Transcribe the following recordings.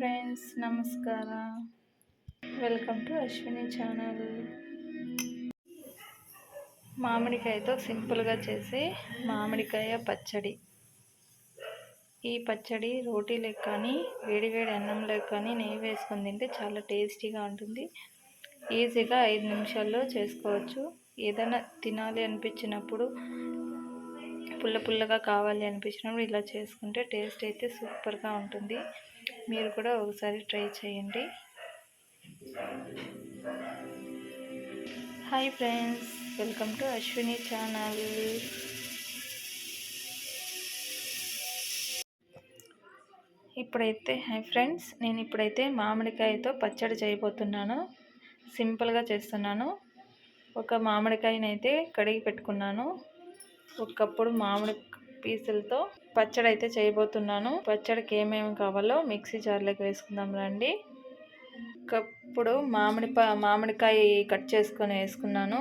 Friends నమస్కారం. Welcome to Ashwini channel మామిడికాయతో సింపుల్గా చేసే మామిడికాయ పచ్చడి. ఈ పచ్చడి రోటీలకు కానీ వేడివేడి అన్నంలోకి కానీ నెయ్యి వేసుకొని తింటే చాలా టేస్టీగా ఉంటుంది. ఈజీగా ఐదు నిమిషాల్లో చేసుకోవచ్చు. ఏదైనా తినాలి అనిపించినప్పుడు పుల్ల పుల్లగా కావాలి అనిపించినప్పుడు ఇలా చేసుకుంటే టేస్ట్ అయితే సూపర్గా ఉంటుంది. మీరు కూడా ఒకసారి ట్రై చేయండి. Hi friends welcome to Ashwini channel ఇప్పుడైతే హాయ్ ఫ్రెండ్స్ నేను ఇప్పుడైతే మామిడికాయతో పచ్చడి చేయబోతున్నాను. సింపుల్గా చేస్తున్నాను. ఒక మామిడికాయనైతే కడిగి పెట్టుకున్నాను. ఒకప్పుడు మామిడి పీసులతో పచ్చడి అయితే చేయబోతున్నాను. పచ్చడికి ఏమేమి కావాలో మిక్సీ జార్లోకి వేసుకుందాం రండి. ఒకప్పుడు మామిడి మామిడికాయ కట్ చేసుకొని వేసుకున్నాను.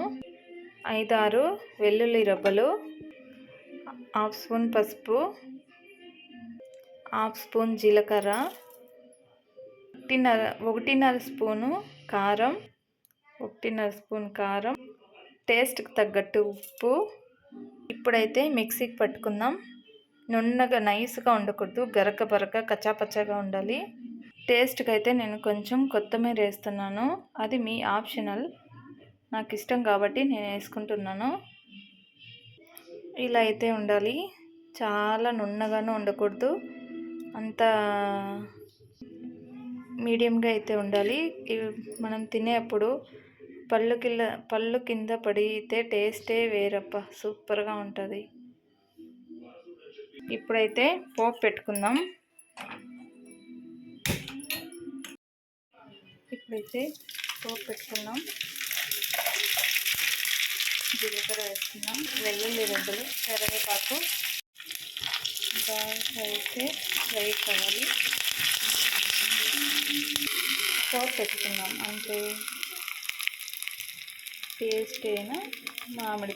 ఐదారు వెల్లుల్లి రబ్బలు హాఫ్ స్పూన్ పసుపు హాఫ్ స్పూన్ జీలకర్ర ఒకటిన్నర ఒకటిన్నర స్పూను కారం ఒకటిన్నర స్పూన్ కారం టేస్ట్కి తగ్గట్టు ఉప్పు ఇప్పుడైతే మిక్సీకి పట్టుకుందాం. నున్నగా నైస్గా ఉండకూడదు. గరక బరక కచ్చాపచ్చాగా ఉండాలి. టేస్ట్కి అయితే నేను కొంచెం కొత్తిమీర వేస్తున్నాను. అది మీ ఆప్షనల్. నాకు ఇష్టం కాబట్టి నేను వేసుకుంటున్నాను. ఇలా అయితే ఉండాలి. చాలా నున్నగాను ఉండకూడదు. అంత మీడియంగా అయితే ఉండాలి. మనం తినేప్పుడు పళ్ళు కింద పళ్ళు కింద పడితే టేస్టే వేరప్ప. సూపర్గా ఉంటుంది. ఇప్పుడైతే పోపు పెట్టుకుందాం. ఇప్పుడైతే పోపు పెట్టుకుందాం. జీలకర్ర వేసుకుందాం. వెల్లుల్లి రెడ్డలు కరివేపాకు. బాగా అయితే ఫ్రై కావాలి. పోపు పెట్టుకుందాం. అంటే టేస్ట్ అయిన మామిడి